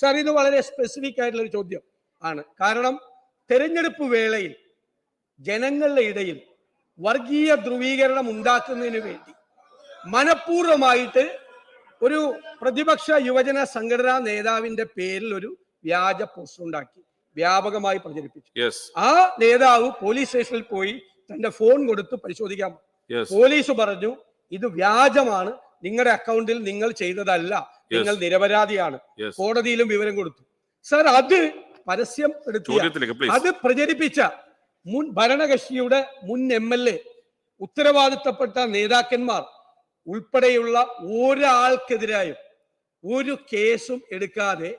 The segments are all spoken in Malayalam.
സാർ ഇത് വളരെ സ്പെസിഫിക് ആയിട്ടുള്ള ഒരു ചോദ്യം ആണ്. കാരണം തെരഞ്ഞെടുപ്പ് വേളയിൽ ജനങ്ങളുടെ ഇടയിൽ വർഗീയ ധ്രുവീകരണം ഉണ്ടാക്കുന്നതിന് വേണ്ടി മനഃപൂർവമായിട്ട് ഒരു പ്രതിപക്ഷ യുവജന സംഘടനാ നേതാവിന്റെ പേരിൽ ഒരു വ്യാജ പോസ്റ്റർ ഉണ്ടാക്കി വ്യാപകമായി പ്രചരിപ്പിച്ചു. ആ നേതാവ് പോലീസ് സ്റ്റേഷനിൽ പോയി തന്റെ ഫോൺ കൊടുത്ത് പരിശോധിക്കാം പോലീസ് പറഞ്ഞു ഇത് വ്യാജമാണ് നിങ്ങളുടെ അക്കൗണ്ടിൽ നിങ്ങൾ ചെയ്തതല്ല. നിങ്ങൾ നിരപരാധിയാണ്. കോടതിയിലും വിവരം കൊടുത്തു. സർ അത് പരസ്യം എടുത്തിയ അത് പ്രചരിപ്പിച്ച മുൻ ഭരണകക്ഷിയുടെ മുൻ എം എൽ എ ഉത്തരവാദിത്തപ്പെട്ട നേതാക്കന്മാർ ഉൾപ്പെടെയുള്ള ഒരാൾക്കെതിരായും ഒരു കേസും എടുക്കാതെ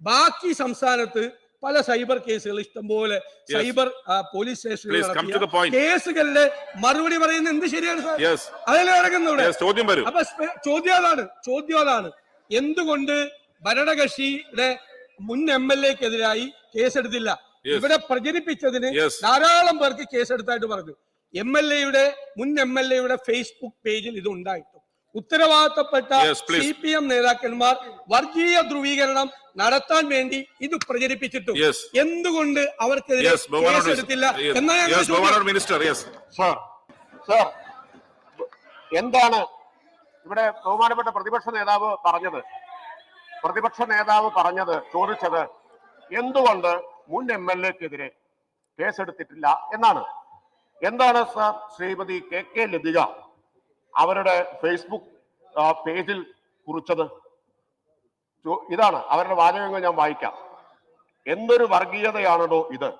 ബാക്കി സംസ്ഥാനത്ത് പല സൈബർ കേസുകൾ ഇഷ്ടംപോലെ സൈബർ പോലീസ് സ്റ്റേഷനിൽ. കേസുകളിലെ മറുപടി പറയുന്നത് എന്ത് ശരിയാണ് സാർ? ചോദ്യം വരും. അപ്പൊ ചോദ്യം അതാണ് ചോദ്യം അതാണ്. എന്തുകൊണ്ട് ഭരണകക്ഷിയുടെ മുൻ എം എൽ എക്കെതിരായി കേസെടുത്തില്ല? ഇവിടെ പ്രചരിപ്പിച്ചതിന്. ധാരാളം പേർക്ക് കേസെടുത്തായിട്ട് പറഞ്ഞു. എം എൽ എയുടെ മുൻ എം എൽ എയുടെ ഫേസ്ബുക്ക് പേജിൽ ഇത് ഉണ്ടായിട്ടു ഉത്തരവാദിത്തപ്പെട്ട സി പി എം നേതാക്കന്മാർ വർഗീയ ധ്രുവീകരണം നടത്താൻ വേണ്ടി ഇത് പ്രചരിപ്പിച്ചിട്ടു. എന്തുകൊണ്ട് അവർക്കെതിരെ കേസെടുത്തില്ല എന്നാണ് മിനിസ്റ്റർ സർ സർ എന്താണ് ഇവിടെ ബഹുമാനപ്പെട്ട പ്രതിപക്ഷ നേതാവ് പറഞ്ഞത്? പ്രതിപക്ഷ നേതാവ് പറഞ്ഞത് ചോദിച്ചത് എന്തുകൊണ്ട് മുൻ എം എൽ എക്കെതിരെ കേസെടുത്തിട്ടില്ല എന്നാണ്. എന്താണ് sir Shrimati K K Lathika അവരുടെ ഫേസ്ബുക്ക് പേജിൽ കുറിച്ചത്. ഇതാണ്. അവരുടെ വാചകങ്ങൾ ഞാൻ വായിക്കാം. എന്തൊരു വർഗീയതയാണോ ഇത്?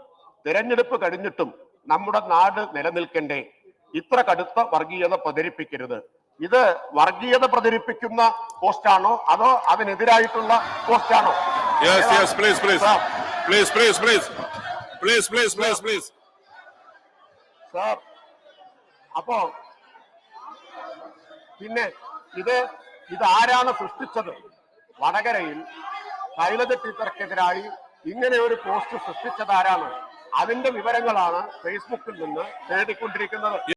തിരഞ്ഞെടുപ്പ് കഴിഞ്ഞിട്ടും നമ്മുടെ നാട് നിലനിൽക്കണ്ടേ? ഇത്ര കടുത്ത വർഗീയത പ്രചരിപ്പിക്കരുത്. ഇത് വർഗീയത പ്രചരിപ്പിക്കുന്ന പോസ്റ്റാണോ? അതോ അതിനെതിരായിട്ടുള്ള പോസ്റ്റാണോ? Yes yes please please sir, please please please please please please please sir അപ്പോ പിന്നെ ഇത് ഇത് ആരാണ് സൃഷ്ടിച്ചത്? വടകരയിൽ ശൈലജ ടീച്ചർക്കെതിരായി ഇങ്ങനെ ഒരു പോസ്റ്റ് സൃഷ്ടിച്ചത് ആരാണ് അതിന്റെ വിവരങ്ങളാണ് ഫേസ്ബുക്കിൽ നിന്ന് തേടിക്കൊണ്ടിരിക്കുന്നത്.